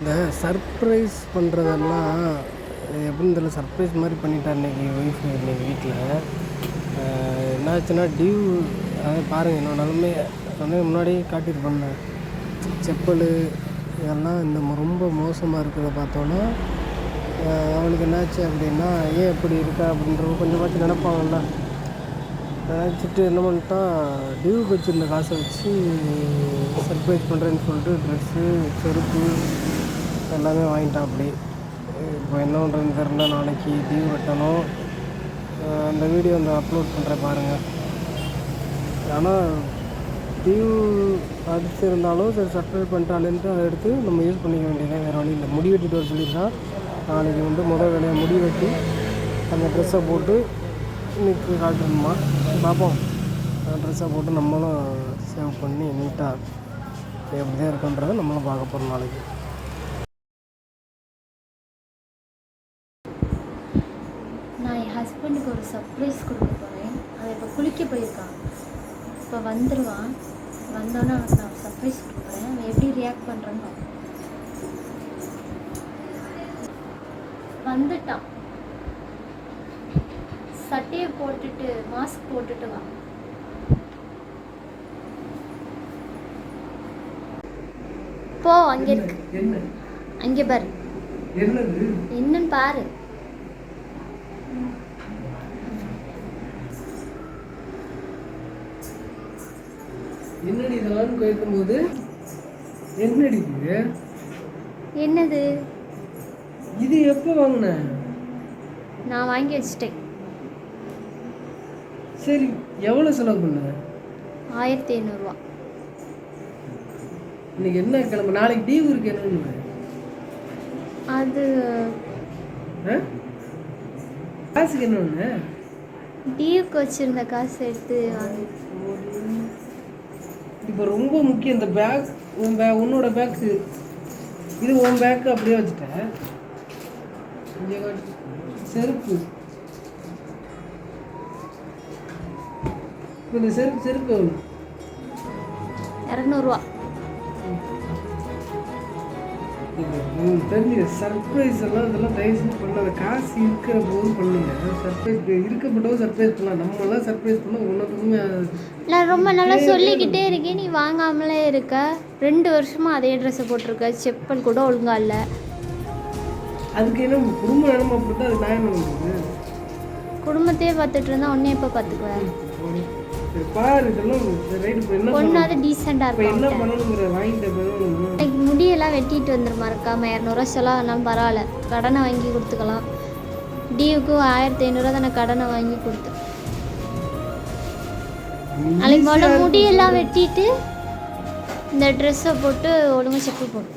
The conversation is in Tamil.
இந்த சர்ப்ரைஸ் பண்ணுறதெல்லாம் எப்படின்னு தெரியல சர்ப்ரைஸ் மாதிரி பண்ணிட்டார் இன்னைக்கு ஒய்ஃப் இன்னைக்கு வீட்டில் என்னாச்சுன்னா டியூ அதாவது பாருங்கள் என்னோட நிலமை முன்னாடி முன்னாடியே காட்டியிருப்பேன்ல செப்பல் இதெல்லாம் இந்த ரொம்ப மோசமாக இருக்கிறத பார்த்தோன்னா அவளுக்கு என்னாச்சு அப்படின்னா ஏன் இப்படி இருக்கா அப்படின்ற கொஞ்சமாச்சும் நினப்பாங்கல்ல. நினச்சிட்டு என்ன பண்ணிட்டான் டியூக்கு வச்சுருந்த காசை வச்சு சர்ப்ரைஸ் பண்ணுறேன்னு சொல்லிட்டு ட்ரெஸ்ஸு செருப்பு எல்லாமே வாங்கிட்டான் அப்படி இப்போ என்ன பண்ணுறதுன்னு தெரில நாளைக்கு டியூ வெட்டணும் அந்த வீடியோ அந்த அப்லோட் பண்ணுறேன் பாருங்கள் ஆனால் டியூ அடிச்சிருந்தாலும் சரி சப்ஸ்கிரைப் பண்ணிட்டாலேன்ட்டு அதை எடுத்து நம்ம யூஸ் பண்ணிக்க வேண்டியதாக வேறு வழி இல்லை. முடி வெட்டிட்டு வர சொல்லியிருக்கான். நாளைக்கு வந்து முதல் வேலையை முடி வெட்டி அந்த ட்ரெஸ்ஸை போட்டு இன்னைக்கு காட்டணுமா? பார்ப்போம். அந்த ட்ரெஸ்ஸை போட்டு நம்மளும் சேவ் பண்ணி நீட்டாக எப்படி தான் இருக்குன்றதை நம்மளும் பார்க்க போகிறோம் நாளைக்கு. நான் என் ஹஸ்பண்டுக்கு ஒரு சர்ப்ரைஸ் கொடுக்க போகிறேன் அவன் இப்போ குளிக்க போயிருக்கான். இப்போ வந்துடுவான் வந்தோடனே அவனுக்கு நான் சர்ப்ரைஸ் கொடுக்க போகிறேன் அவன் எப்படி ரியாக்ட் பண்ணுறான்னு வந்துட்டான். சட்டையை போட்டுட்டு மாஸ்க் போட்டுட்டு வா. போ அங்கே இருக்கு. அங்கே பாரு. என்னன்னு பாரு. என்னடி இதெல்லாம் கேட்கும்போது? என்னடி இது? என்னது? இது எப்போ வாங்கின? நான் வாங்கி வச்சிட்டேன். சரி எவ்வளோ செலவு பண்ண? ஆயிரத்தி ஐநூறுரூவா இன்னைக்கு என்ன கிளம்ப? நாளைக்கு டியூ இருக்கு என்னன்னு அது? காசுக்கு என்ன ஒன்று டியூக்கு வச்சிருந்த காசு எடுத்து வாங்கி இப்போ ரொம்ப முக்கியம் இந்த பேக் உன் பே உன்னோட பேக்கு இது. உன் பேக்கு அப்படியே வச்சுட்டேன். செருப்பு. இப்ப இந்த செருப்பு செருப்பு எவ்வளோ இரநூறுவா. உங்களுக்கு தெரிஞ்சு சர்ப்ரைஸ் எல்லாம் இதெல்லாம் தயவு செஞ்சு பண்ணாத. காசு இருக்கிற போது பண்ணுங்க. சர்ப்ரைஸ் இருக்கப்பட்டவங்க சர்ப்ரைஸ் பண்ணலாம். நம்மளாம் சர்ப்ரைஸ் பண்ண ஒன்றுக்குமே நான் ரொம்ப நல்லா சொல்லிக்கிட்டே இருக்கேன். நீ வாங்காமலே இருக்க. ரெண்டு வருஷமா அதே ட்ரெஸ்ஸை போட்டிருக்க. செப்பல் கூட ஒழுங்கா இல்லை. அதுக்கு என்ன குடும்ப நிலமை அப்படி தான் அது நான் என்ன குடும்பத்தையே பார்த்துட்டு இருந்தா உன்னை எப்போ பார்த்துக்குவேன்? பாரு இதெல்லாம் ரைட் இப்போ என்ன பண்ணணும்? பொண்ணாவது டீசெண்டாக என்ன இருக்கும் பண்ணணுங்கிற வாங்கிட்ட முடியெல்லாம் வெட்டிட்டு வந்துரு மறக்காம இரநூறுவா செலவு ஆனாலும் பரவாயில்ல. கடனை வாங்கி கொடுத்துக்கலாம். டியூக்கு ஆயிரத்தி ஐநூறுரூவா தானே கடனை வாங்கி கொடுத்து. நாளைக்கு போல முடியெல்லாம் வெட்டிட்டு இந்த ட்ரெஸ்ஸை போட்டு ஒழுங்கா செப்பல் போடும்